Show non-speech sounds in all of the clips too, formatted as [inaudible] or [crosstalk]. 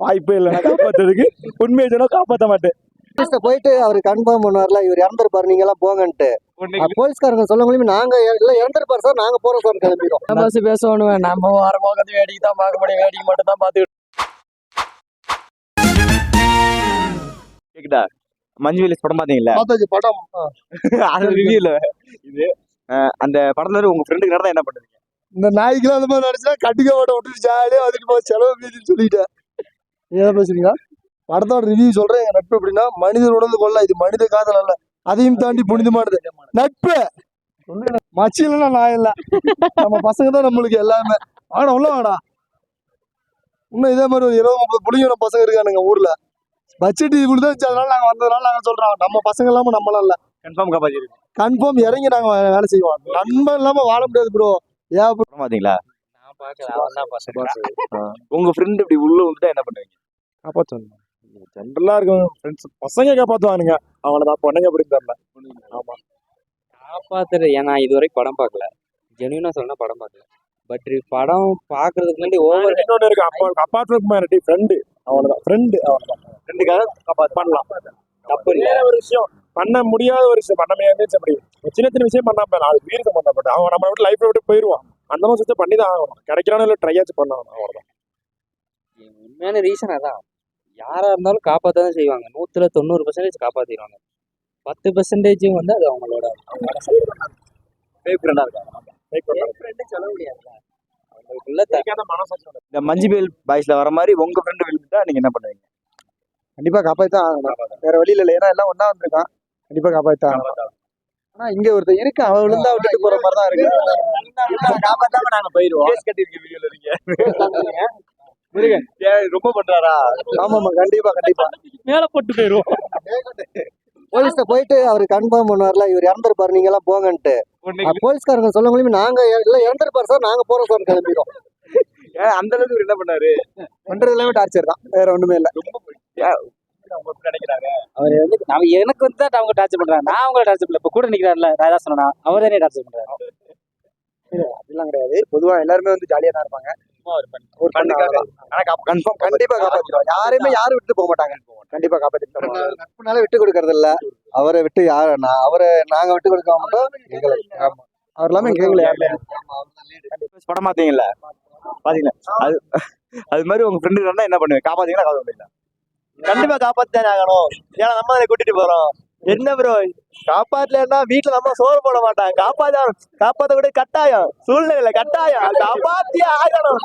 வாய்ப்பே இல்லை. நான் காப்பாத்துறதுக்கு உண்மையை சொன்னா காப்பாற்ற மாட்டேன். போயிட்டு அவர் கன்ஃபார்ம் பண்ணுவார்ல இவர் இறந்துருப்பாரு நீங்க எல்லாம் போங்கன்ட்டு போலீஸ்காரங்க சொல்ல முடியும்? நாங்க இல்ல இறந்துருப்பாரு சார் நாங்க போறோம் சார் கிளம்பிடும் பஸ் பேசணும் நம்ம வர போகிறது வேடிக்கை தான் பார்க்க முடியும். வேடிக்கை மட்டும் தான் பார்த்துக்கிட்டு கேக்குதா? மஞ்சு வில்லேஜ் படம் பாத்தீங்களா படம். அது ரிவ்யூல இது அந்த படத்துல உங்க ஃப்ரெண்டுக்கு நடந்தா என்ன பண்ணுவீங்க? இந்த நாய்க்கெல்லாம் அந்த மாதிரி நினைச்சா கட்டிக்க மாட்ட விட்டுட்டு ஜாலியா வந்துட்டு போ செலவு மீதின்னு சொல்லிட்டேன். ஏதோ பேசுறீங்க? படத்தோட ரிவ்யூ சொல்றேன். எங்க நட்பு எப்படின்னா மனிதர் உணர்ந்து கொள்ள இது மனித காதல் அல்ல. அதையும் தாண்டி புனிதமானது. நட்பு! மச்சி இல்லைன்னா நான் இல்ல. நம்ம பசங்க தான் நம்மளுக்கு எல்லாமே. ஆனா உள்ள வாடா. இன்னும் இதே மாதிரி ஒரு இருபது முப்பது புள்ளிங்க நம்ம பசங்க இருக்கானுங்க ஊர்ல. பட்ஜெட் தான் இருந்துச்சு. அதனால நாங்க வந்ததுனால நாங்க சொல்றோம். நம்ம பசங்க இல்லாம நம்மளாம் இல்ல. கன்ஃபார்ம் காப்பாத்திருக்கீங்க கன்ஃபார்ம் இறங்கி நாங்க வேலை செய்வோம். நண்பன் இல்லாம வாழ முடியாது ப்ரோ ஏன் பாத்தீங்களா? நான் பார்க்கல அவன் தான் பசங்க. உங்க ஃப்ரெண்ட் இப்படி உள்ள வந்துட்டா என்ன பண்ணுவீங்க? காப்பாற்றணும் ஜென்ரலா இருக்கும் ஃப்ரெண்ட்ஸ் பசங்க காப்பாத்துவானுங்க. அவ்வளவுதான் பொண்ணுங்க எப்படி தெரியல ஆமா. காப்பாத்துறது ஏன்னா இது வரைக்கும் படம் பார்க்கல. ஜெனுவினா சொன்னா படம் பார்க்கல. பட் படம் பார்க்கறதுக்கு முன்னாடி ஓவர் இன்னொன்னு இருக்கு. அப்பா அப்பார்ட்மெண்ட் மேரிட்டி ஃப்ரெண்டு அவ்வளவுதான். ஃப்ரெண்டு அவ்வளவுதான். ஃப்ரெண்டுக்காக காப்பாத்து பண்ணலாம். தப்பு வேற ஒரு விஷயம். பண்ண முடியாத ஒரு விஷயம். பண்ண முடியாது அப்படி? சின்ன சின்ன விஷயம் பண்ணாம நாலு பேர் சம்பந்தப்பட்ட. அவன் நம்ம விட்டு லைஃப்ல விட்டு போயிருவான். அந்த மாதிரி விஷயத்தை பண்ணி தான் ஆகணும். கிடைக்கிறானு இல்லை ட்ரையாச்சும் பண்ணணும் அவ்வளவுதான். உண்மையான ரீசன் அதான். யாரா இருந்தாலும் காப்பாற்ற தான் செய்வாங்க. நூத்துல தொண்ணூறு பர்சன்டேஜ் காப்பாத்திடுவாங்க. பத்து பர்சன்டேஜும் வந்து அது அவங்களோட. இந்த மஞ்சு பேல் பாய்ஸ்ல வர மாதிரி உங்க ஃப்ரெண்டு விழுந்துட்டா நீங்க என்ன பண்ணுவீங்க? கண்டிப்பா காப்பாத்தான் ஆகணும். வேற வழியில இல்ல ஏன்னா எல்லாம் ஒண்ணா வந்திருக்கான். கண்டிப்பா காப்பாத்தான் ஆகணும். ஆனா இங்க ஒருத்தர் இருக்கு. அவன் விழுந்தா விட்டுட்டு போற மாதிரி தான் இருக்கு. காப்பாத்தாம நாங்க போயிருவோம் கேஸ் கட்டிருக்க வீடியோல இருக்கீங்க ரொம்ப பண்றாரா? ஆமா ஆமா கண்டிப்பா கண்டிப்பா. மேல போட்டு போயிருவோம் போலீஸ்ட்ட போயிட்டு அவர் கன்ஃபார்ம் பண்ணுவார்ல இவர் இறந்துருப்பாரு நீங்க எல்லாம் போங்கன்ட்டு போலீஸ்காரங்க சொல்ல முடியும் நாங்க இல்ல இறந்துருப்பாரு சார் நாங்க போறோம் சார் கிளம்பிடும் அந்த அளவுக்கு என்ன பண்ணாரு? பண்றது எல்லாமே டார்ச்சர் தான் வேற ஒண்ணுமே இல்ல. நினைக்கிறாங்க அவர் வந்து நம்ம எனக்கு வந்து தான் அவங்க டார்ச்சர் பண்றாங்க. நான் அவங்கள டார்ச்சர் பண்ணல இப்ப கூட நிக்கிறாருல ஏதாவது சொன்னா அவர் தானே டார்ச்சர் பண்றாரு. அதெல்லாம் கிடையாது. பொதுவா எல்லாருமே வந்து ஜாலியா தான் இருப்பாங்க. கன்ஃபார்ம் கண்டிப்பா காப்பாத்திடுவோம் யாரையுமே யாரும் விட்டு போக மாட்டாங்க. கண்டிப்பா காப்பாத்திட்டு நட்புனால விட்டு கொடுக்கறது இல்ல அவரை விட்டு யார நான் அவரை நாங்க விட்டு கொடுக்க மாட்டோம் எங்களை. அவர் எல்லாமே எங்களை யாருமே படம் பாத்தீங்கல்ல பாத்தீங்களா அது அது மாதிரி உங்க ஃப்ரெண்டு என்ன பண்ணுவீங்க? காப்பாத்தீங்களா காப்பாத்தீங்களா கண்டிப்பா காப்பாத்தானே ஆகணும். ஏன்னா நம்ம அதை கூட்டிட்டு போறோம். என்ன ப்ரோ காப்பாத்தலன்னா வீட்டுல நம்ம சோறு போட மாட்டாங்க. காப்பாத்த காப்பாத்த கூட கட்டாயம். சூழ்நிலை கட்டாயம். காப்பாத்தியே ஆகணும்.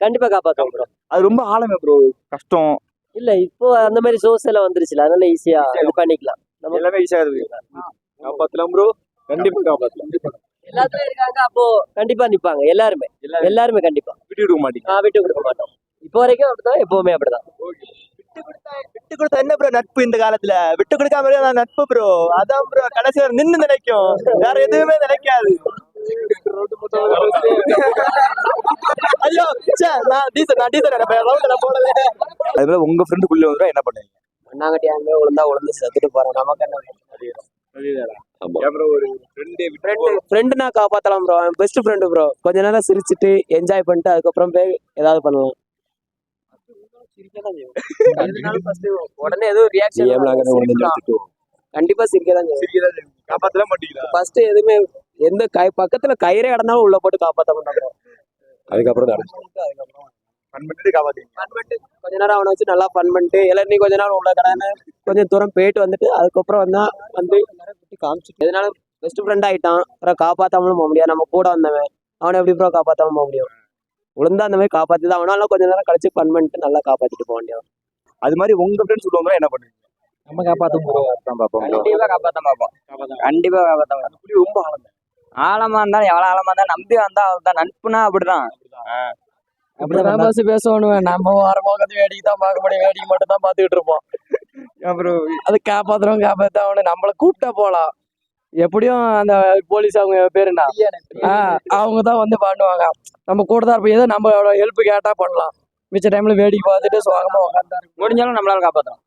கண்டிப்பா காப்பாத்துவோம் ப்ரோ அது ரொம்ப ஆழமே ப்ரோ கஷ்டம். இல்ல இப்போ அந்த மாதிரி சோர்ஸ் எல்லாம் வந்துருச்சுல அதனால ஈஸியா இது பண்ணிக்கலாம். நம்ம எல்லாமே ஈஸியா இருக்கு. காப்பாத்தலாம் ப்ரோ கண்டிப்பா காப்பாத்தலாம். எல்லாத்துலயும் இருக்காங்க அப்போ கண்டிப்பா நிப்பாங்க. எல்லாருமே. எல்லாருமே. கண்டிப்பா. விட்டு கொடுக்க நான் விட்டு கொடுக்க மாட்டோம். இப்போ வரைக்கும் அப்படிதான் எப்பவுமே அப்படிதான். விட்டு கொடுத்தா என்ன ப்ரோ நட்பு இந்த காலத்துல? விட்டு கொடுக்காம இருந்தா நட்பு ப்ரோ அதான் ப்ரோ கடைசி வரை நின்னு நினைக்கும். வேற எதுவுமே நினைக்காது. ஐயோ நான் டீசல் நான் டீசல் நினைப்பேன். ரவுண்ட்ல போடல. அது மாதிரி உங்க ஃப்ரெண்டுக்குள்ள வந்துடும் என்ன பண்ணுவீங்க? மண்ணாங்கட்டி அங்கே விழுந்தா விழுந்து செத்துட்டு போறோம். நமக்கு என்ன ஒரு ஃப்ரெண்டே ஃப்ரெண்டுனா காப்பாத்தலாம் ப்ரோ பெஸ்ட் ஃப்ரெண்டு ப்ரோ கொஞ்ச நேரம் சிரிச்சிட்டு என்ஜாய் பண்ணிட்டு அதுக்கப்புறம் போய் ஏதாவது பண்ணலாம். [laughs] உடனே எதுவும் ரியாக்ஷன் கண்டிப்பா சிரிக்க தான் காப்பாத்தல மாட்டீங்களா? ஃபர்ஸ்ட் எதுவுமே எந்த கை பக்கத்துல கயிறே கடந்தாலும் உள்ள போட்டு காப்பாத்த மாட்டாங்க. அதுக்கப்புறம் ஃபன் பண்ணிட்டு காப்பாத்தீங்க ஃபன் பண்ணிட்டு கொஞ்ச நேரம் அவனை வச்சு நல்லா ஃபன் பண்ணிட்டு எல்லாரும் நீ கொஞ்ச நேரம் உள்ள கடான்னு. கொஞ்சம் தூரம் போயிட்டு வந்துட்டு அதுக்கப்புறம் வந்தா வந்து காமிச்சிட்டு எதனால பெஸ்ட் ஃப்ரெண்ட் ஆயிட்டான். அப்புறம் காப்பாத்தாமலும் போக முடியாது. நம்ம கூட வந்தவன். அவனை எப்படி ப்ரோ காப்பாத்தாம போக முடியும்? உளுந்தா அந்த மாதிரி காப்பாத்தி தான் அவனால கொஞ்ச நேரம் கழிச்சு ஃபன் பண்ணிட்டு நல்லா காப்பாத்திட்டு போக வேண்டியது அது மாதிரி உங்க ஃப்ரெண்ட்ஸ் சொல்லுவாங்க என்ன பண்ணுவீங்க? நம்ம காப்பாத்த தான் பார்ப்போம் கண்டிப்பா காப்பாத்த பார்ப்போம். கண்டிப்பா காப்பாத்த பார்ப்போம் ரொம்ப ஆழம். ஆழமா இருந்தா எவ்வளவு ஆழமா இருந்தா நம்பி வந்தா அவள்தான் நட்புனா அப்படிதான். அப்படிதான். பஸ் பேசணும் நம்ம வர போகிறது வேடிக்கை தான் பார்க்க முடியும். வேடிக்கை மட்டும் தான் பார்த்துக்கிட்டு இருப்போம். அப்புறம் அது காப்பாத்துறோம் காப்பாத்த அவனு நம்மள கூப்பிட்டா போலாம். எப்படியும் அந்த போலீஸ் அவங்க பேருனா அவங்க தான் வந்து பண்ணுவாங்க. நம்ம கூட தான் இருப்போம். ஏதோ நம்ம ஹெல்ப் கேட்டா பண்ணலாம். மிச்ச டைம்ல வேடிக்கை பார்த்துட்டு சுகமா உட்காந்து முடிஞ்சாலும் நம்மளால காப்பாத்தலாம்.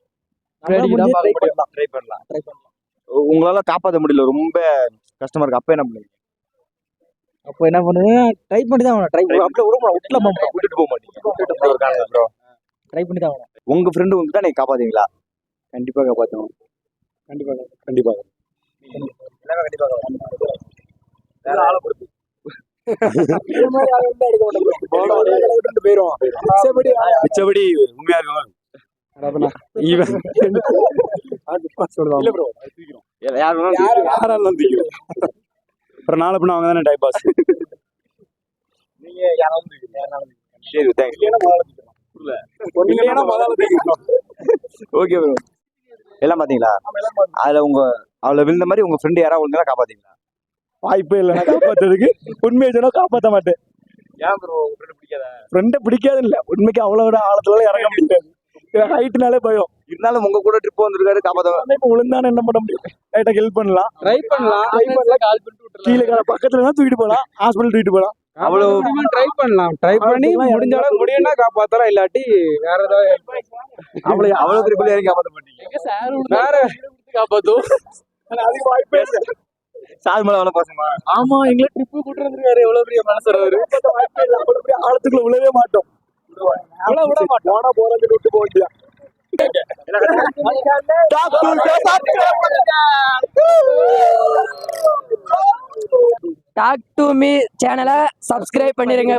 தான் பார்க்க முடியும். ட்ரை பண்ணலாம். உங்களால காப்பாத்த முடியல. ரொம்ப கஷ்டமா இருக்கு. அப்ப என்ன பண்ணுவீங்க? அப்போ என்ன பண்ணுவேன் ட்ரை பண்ணி தான் ட்ரை அப்படியே விட மாட்டோம் விட்டுல மாட்டோம். விட்டுட்டு போக மாட்டீங்க. ப்ரோ ட்ரை பண்ணி தான் உங்க ஃப்ரெண்டு வந்துட்டா நீங்க காப்பாத்தீங்களா கண்டிப்பா காப்பாத்தணும் கண்டிப்பா. கண்டிப்பா. மிச்சபடி உண்மையா இருக்கும் அப்புறம் நாளை பின்ன அவங்க தானே டைம் பாஸ் சரி தேங்க்ஸ் இல்லைன்னா முதல்ல தூக்கிறோம் ஓகே ப்ரோ எல்லாம் பாத்தீங்களா? அதுல உங்க அவளை விழுந்த மாதிரி உங்க ஃப்ரெண்டு யாராவது விழுந்தா காப்பாத்தீங்களா வாய்ப்பே இல்லை நான் காப்பாத்துறதுக்கு உண்மையை சொன்னா காப்பாற்ற மாட்டேன். ஏன் ப்ரோ ஃப்ரெண்டு பிடிக்காத? ஃப்ரெண்டை பிடிக்காது இல்ல உண்மைக்கு அவ்வளோ விட ஆழத்துல இறங்க முடியாது ஹைட்னாலே பயம். இருந்தாலும் உங்க கூட ட்ரிப் வந்திருக்காரு காப்பாத்த ஆனா இப்ப விழுந்தானே என்ன பண்ண முடியும்? லைட்டா ஹெல்ப் பண்ணலாம். ட்ரை பண்ணலாம். ட்ரை பண்ணலாம். கால் பண்ணிட்டு கீழே கிடக்கு, பக்கத்துல தான் தூக்கிட்டு போகலாம் ஹாஸ்பிட்டல் தூக்கிட்டு போகலாம் அவ்வளவு ட்ரை பண்ணலாம். ட்ரை பண்ணி முடிஞ்ச அளவுக்கு முடியும்னா காப்பாத்தலாம். இல்லாட்டி வேற ஏதாவது அவ்வளவு அவ்வளவு ட்ரிபிள் யாரையும் காப்பாத்த மாட்டீங்க. வேற காப்பாத்தும்? [laughs] அதுக்கு வாய்ப்பே இல்லை. சார் மேல அவ்வளவு பாசமா ஆமா எங்களை ட்ரிப்பு கூட்டு வந்துருக்காரு. எவ்வளவு பெரிய மனசு அவ்வளவு ஆழத்துக்குள்ள விழவே மாட்டோம். விழ விட மாட்டோம். ஆனா போறது விட்டு போக டாக் டு மீ சேனலை சப்ஸ்கிரைப் பண்ணிருங்க.